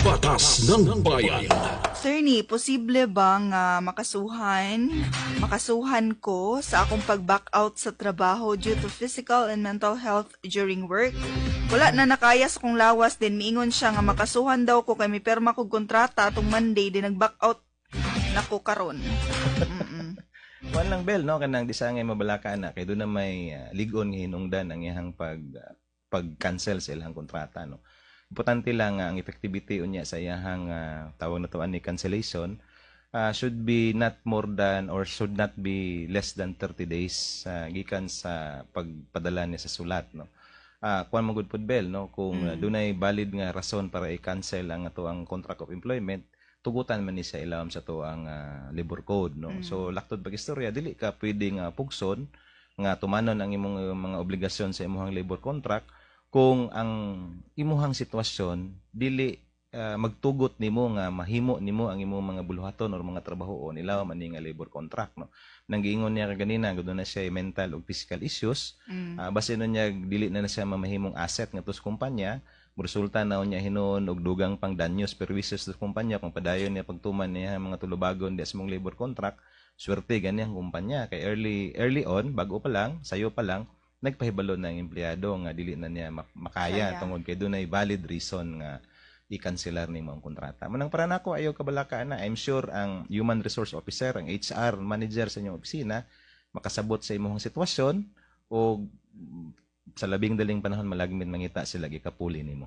Batas ng Bayan. Attorney, posible ba nga makasuhan, makasuhan ko sa akong pag-back out sa trabaho due to physical and mental health during work? Wala na nakaya sa kong lawas din miingon siya nga makasuhan daw ko kay may perma kog kontrata atong Monday din nag-back out na ko karon. Mm-mm. Kuan lang bel no kanang di sa ngay mabalaka na kay doon na may uh, ligon nga hinungdan ang iyang pag ah, pag-cancel sa ilang kontrata no. Importante lang nga ang effectivity unya sa iyang uh, tawag na to ani cancellation ah, should be not more than or should not be less than 30 days ah, gikan sa pagpadala niya sa sulat no. Ah, kuan mo good pod bel no? Kung uh, dunay valid nga rason para i-cancel ang ato ang contract of employment tugutan man ni sa ilawom sa to ang ah, labor code no? So laktod pag istorya dili ka pwede nga pugson nga tumanon ang imong uh, mga obligasyon sa imong labor contract kung ang imuhang sitwasyon dili ah, magtugot nimo nga mahimo nimo ang imong mga buluhaton or mga trabahoon ilaw man ni nga labor contract no? Nang giingon niya kanina gud na siya mental ug physical issues. Mm. Ah, base nun niya dili na na siya mamahimong asset nga tos kumpanya. Resulta na niya hinon og dugang pang danyos perwisyo sa kumpanya. Kung padayon niya pagtuman niya mga tulubagon di sa mong labor contract swerte gani ang kumpanya. Kay early early on bago pa lang sayo pa lang nagpahibalo na ang empleyado nga dili na niya mak- makaya Kaya. tungod kay dunay valid reason nga i-cancelar ni ang kontrata. Manang para nako ayaw kabalaka na I'm sure ang human resource officer, ang HR manager sa inyong opisina makasabot sa imong sitwasyon o sa labing daling panahon malagmit mangita sila gikapuli nimo.